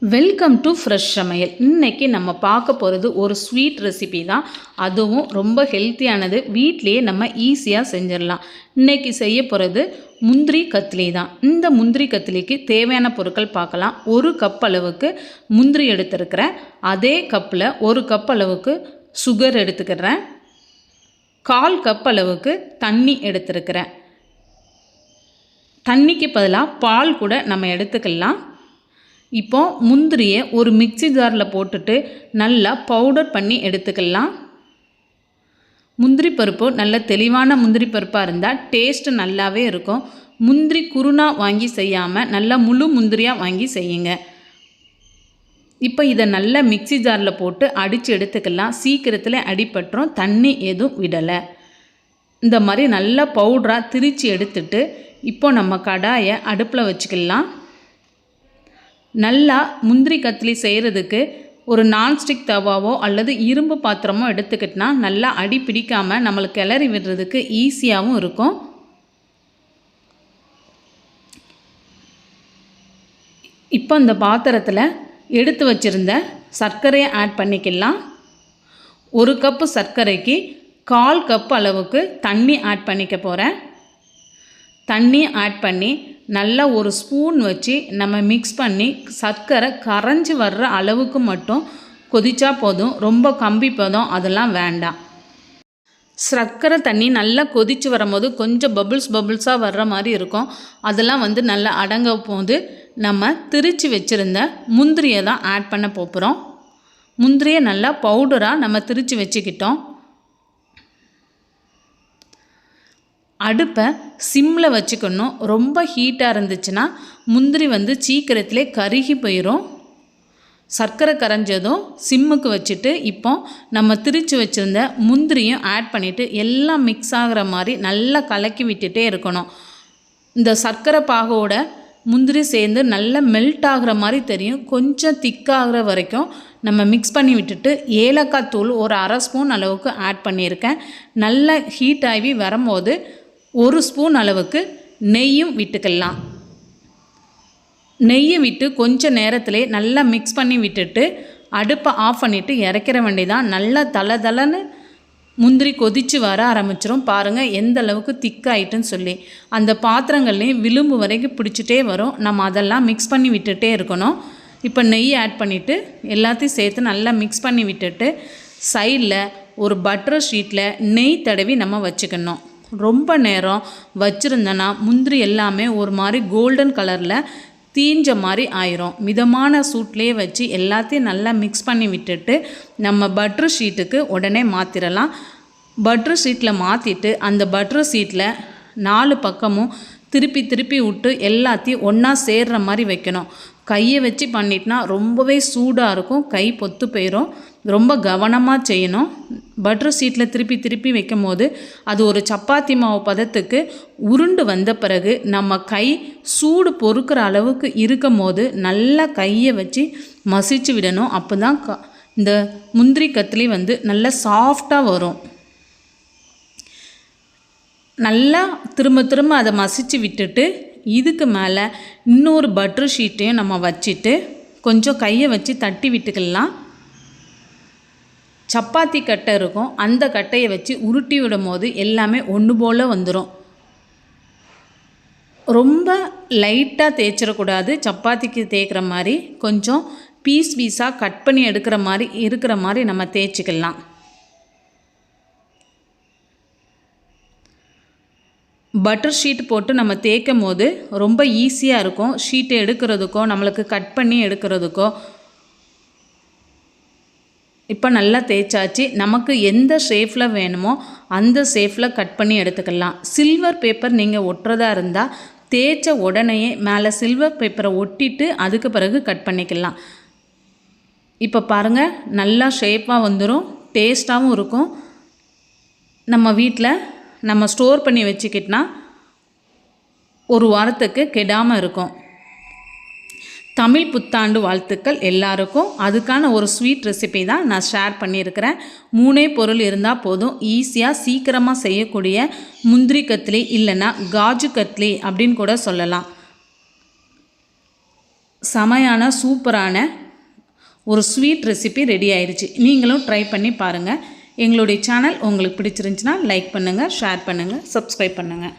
Welcome to fresh சமையல். இன்றைக்கி நம்ம பார்க்க போகிறது ஒரு ஸ்வீட் ரெசிபி தான். அதுவும் ரொம்ப ஹெல்த்தியானது வீட்லேயே நம்ம ஈஸியாக செஞ்சிடலாம். இன்றைக்கி செய்ய போகிறது முந்திரி கத்திலி தான். இந்த முந்திரி கத்திலிக்கு தேவையான பொருட்கள் பார்க்கலாம். ஒரு கப் அளவுக்கு முந்திரி எடுத்துருக்கிறேன். அதே கப்பில் ஒரு கப் அளவுக்கு சுகர் எடுத்துக்கிறேன். கால் கப் அளவுக்கு தண்ணி எடுத்துருக்கிறேன். தண்ணிக்கு பதிலாக பால் கூட நம்ம எடுத்துக்கலாம். இப்போ முந்திரியை ஒரு மிக்ஸி ஜாரில் போட்டுட்டு நல்லா பவுடர் பண்ணி எடுத்துக்கலாம். முந்திரி பருப்பு நல்ல தெளிவான முந்திரி பருப்பாக இருந்தால் டேஸ்ட்டு நல்லாவே இருக்கும். முந்திரி குருணா வாங்கி செய்யாமல் நல்லா முழு முந்திரியாக வாங்கி செய்யுங்க. இப்போ இதை நல்லா மிக்ஸி ஜாரில் போட்டு அடித்து எடுத்துக்கலாம். சீக்கிரத்தில் அடிபட்டுரும் தண்ணி எதுவும் விடலை. இந்த மாதிரி நல்லா பவுடராக திரித்து எடுத்துட்டு இப்போ நம்ம கடாயை அடுப்பில் வச்சுக்கலாம். நல்லா முந்திரி கத்திலி செய்கிறதுக்கு ஒரு நான்ஸ்டிக் தவாவோ அல்லது இரும்பு பாத்திரமோ எடுத்துக்கிட்டினா நல்லா அடி பிடிக்காமல் நம்மளுக்கு கிளறி விடுறதுக்கு ஈஸியாகவும் இருக்கும். இப்போ இந்த பாத்திரத்தில் எடுத்து வச்சுருந்த சர்க்கரையை ஆட் பண்ணிக்கலாம். ஒரு கப்பு சர்க்கரைக்கு கால் கப் அளவுக்கு தண்ணி ஆட் பண்ணிக்க போகிறேன் தண்ணி ஆட் பண்ணி நல்லா ஒரு ஸ்பூன் வச்சு நம்ம மிக்ஸ் பண்ணி சர்க்கரை கரைஞ்சி வர்ற அளவுக்கு மட்டும் கொதிச்சா போதும். ரொம்ப கம்பி பதம். அதெல்லாம் வேண்டாம். சர்க்கரை தண்ணி நல்லா கொதித்து வரும்போது கொஞ்சம் பபுள்ஸ் பபுள்ஸாக வர்ற மாதிரி இருக்கும். அதெல்லாம் வந்து நல்லா அடங்க போது நம்ம திரித்து வச்சுருந்த முந்திரியை தான் ஆட் பண்ண போகிறோம் முந்திரியை நல்லா பவுடராக நம்ம திரித்து வச்சுக்கிட்டோம். அடுப்பை சிம்மில் வச்சுக்கணும். ரொம்ப ஹீட்டாக இருந்துச்சுன்னா முந்திரி வந்து சீக்கிரத்திலே கருகி போயிடும் சர்க்கரை கரைஞ்சதும் சிம்முக்கு வச்சுட்டு இப்போ நம்ம திரித்து வச்சுருந்த முந்திரியும் ஆட் பண்ணிவிட்டு எல்லாம் மிக்ஸ் ஆகிற மாதிரி நல்லா கலக்கி விட்டுட்டே இருக்கணும். இந்த சர்க்கரை பாகோட முந்திரி சேர்ந்து நல்லா மெல்ட் ஆகிற மாதிரி தெரியும். கொஞ்சம் திக்காகிற வரைக்கும் நம்ம மிக்ஸ் பண்ணி விட்டுட்டு ஏலக்காய் தூள் ஒரு அரை ஸ்பூன் அளவுக்கு ஆட் பண்ணியிருக்கேன். நல்லா ஹீட் ஆகி வரும்போது ஒரு ஸ்பூன் அளவுக்கு நெய்யும் விட்டுக்கலாம். நெய்யை விட்டு கொஞ்ச நேரத்திலே நல்லா மிக்ஸ் பண்ணி விட்டுட்டு அடுப்பை ஆஃப் பண்ணிவிட்டு இறக்கிற வேண்டியதான் நல்லா தலை தலைன்னு முந்திரி கொதித்து வர ஆரம்பிச்சிரும். பாருங்கள் எந்த அளவுக்கு திக்காயிட்டுன்னு சொல்லி. அந்த பாத்திரங்கள்லேயும் விளிம்பு வரைக்கும் பிடிச்சிட்டே வரும். நம்ம அதெல்லாம் மிக்ஸ் பண்ணி விட்டுட்டே இருக்கணும். இப்போ நெய் ஆட் பண்ணிவிட்டு எல்லாத்தையும் சேர்த்து நல்லா மிக்ஸ் பண்ணி விட்டுட்டு சைடில் ஒரு பட்டர் ஷீட்டில் நெய் தடவி நம்ம வச்சுக்கணும். ரொம்ப நேரம் வச்சுருந்தோன்னா முந்திரி எல்லாமே ஒரு மாதிரி கோல்டன் கலரில் தீஞ்ச மாதிரி ஆயிரும். மிதமான சூட்லேயே வச்சு எல்லாத்தையும் நல்லா மிக்ஸ் பண்ணி விட்டுட்டு நம்ம பட்ரு ஷீட்டுக்கு உடனே மாற்றிடலாம் பட்ரு ஷீட்டில் மாற்றிட்டு அந்த பட்ரு ஷீட்டில் நாலு பக்கமும் திருப்பி திருப்பி விட்டு எல்லாத்தையும் ஒன்றா சேர்ற மாதிரி வைக்கணும். கையை வச்சு பண்ணிட்டுனா ரொம்பவே சூடாக இருக்கும். கை பொத்து போயிடும் ரொம்ப கவனமாக செய்யணும். பட்டர் சீட்டில் திருப்பி திருப்பி வைக்கும் போது அது ஒரு சப்பாத்தி மாவு பதத்துக்கு உருண்டு வந்த பிறகு நம்ம கை சூடு பொறுக்கிற அளவுக்கு இருக்கும் போது நல்லா கையை வச்சு மசிச்சு விடணும். அப்போ தான் க இந்த முந்திரி கத்திலி வந்து நல்லா சாஃப்டாக வரும். நல்லா திரும்ப திரும்ப அதை மசிச்சு விட்டுட்டு இதுக்கு மேலே இன்னொரு பட்டர் ஷீட்டையும் நம்ம வச்சுட்டு கொஞ்சம் கையை வச்சு தட்டி விட்டுக்கலாம். சப்பாத்தி கட்டை இருக்கும். அந்த கட்டையை வச்சு உருட்டி விடும் போது எல்லாமே ஒன்று போல் வந்துடும் ரொம்ப லைட்டாக தேய்ச்சிடக்கூடாது. சப்பாத்திக்கு தேய்க்கிற மாதிரி கொஞ்சம் பீஸ் பீஸாக கட் பண்ணி எடுக்கிற மாதிரி இருக்கிற மாதிரி நம்ம தேய்ச்சிக்கலாம். பட்டர் ஷீட் போட்டு நம்ம தேய்க்கும் போது ரொம்ப ஈஸியாக இருக்கும். ஷீட்டை எடுக்கிறதுக்கோ நம்மளுக்கு கட் பண்ணி எடுக்கிறதுக்கோ. இப்போ நல்லா தேய்ச்சாச்சு. நமக்கு எந்த ஷேஃபில் வேணுமோ அந்த ஷேஃபில் கட் பண்ணி எடுத்துக்கலாம். சில்வர் பேப்பர் நீங்கள் ஒட்டுறதா இருந்தால் தேய்ச்ச உடனேயே மேலே சில்வர் பேப்பரை ஒட்டிட்டு அதுக்கு பிறகு கட் பண்ணிக்கலாம். இப்போ பாருங்கள் நல்லா ஷேப்பாக வந்துடும் டேஸ்ட்டாகவும் இருக்கும். நம்ம வீட்டில் நம்ம ஸ்டோர் பண்ணி வச்சுக்கிட்டனா ஒரு வாரத்துக்கு கெடாமல் இருக்கும். தமிழ் புத்தாண்டு வாழ்த்துக்கள் எல்லாருக்கும். அதுக்கான ஒரு ஸ்வீட் ரெசிபி தான் நான் ஷேர் பண்ணியிருக்கிறேன். மூணே பொருள் இருந்தால் போதும். ஈஸியாக சீக்கிரமாக செய்யக்கூடிய முந்திரி கத்லி இல்லைன்னா காஜு கத்லி அப்படின்னு கூட சொல்லலாம். செமையான சூப்பரான ஒரு ஸ்வீட் ரெசிபி ரெடி ஆயிடுச்சு நீங்களும் ட்ரை பண்ணி பாருங்கள் எங்களுடைய சேனல் உங்களுக்கு பிடிச்சிருந்துச்சுன்னா லைக் பண்ணுங்கள் ஷேர் பண்ணுங்கள் சப்ஸ்கிரைப் பண்ணுங்கள்